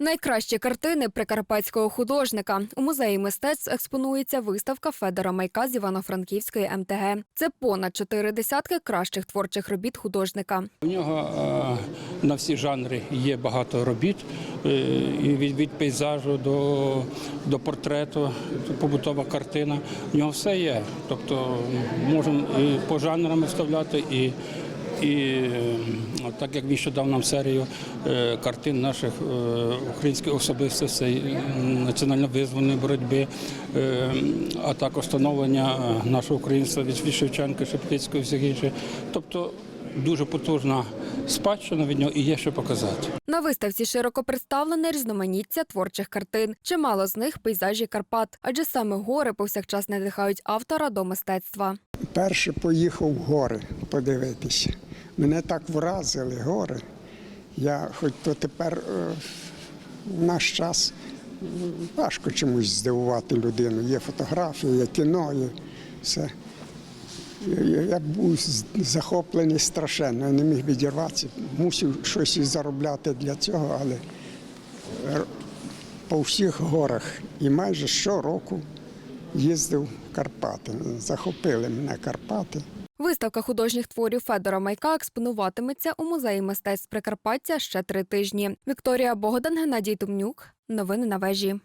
Найкращі картини прикарпатського художника у музеї мистецтв експонується виставка Федора Майка з Івано-Франківської МТГ. Це понад чотири десятки кращих творчих робіт художника. У нього е, на всі жанри є багато робіт, е, і від, від пейзажу до, до портрету, побутова картина. У нього все є. Тобто можемо і по жанрам вставляти, і, і е, так як він ще нам серію е, картин наших е, українських особистостей, е, національно-визвольної боротьби, а також становлення е, нашого українства від від Шевченка, Шептицького і всіх інших. Тобто дуже потужна спадщина від нього і є що показати. На виставці широко представлене різноманіття творчих картин. Чимало з них пейзажі Карпат, адже саме гори повсякчас надихають автора до мистецтва. Перше поїхав в гори подивитися. Мене так вразили гори. Я хоч то тепер е, в наш час важко чомусь здивувати людину. Є фотографії, є кіно, є все. Я- був захоплений страшенно, я не міг відірватися. Мусив щось заробляти для цього, але е, по всіх горах і майже щороку їздив в Карпати. Захопили мене Карпати. Виставка художніх творів Федора Майка експонуватиметься у музеї мистецтв Прикарпаття ще три тижні. Вікторія Богдан, Геннадій Тумнюк. Новини на вежі.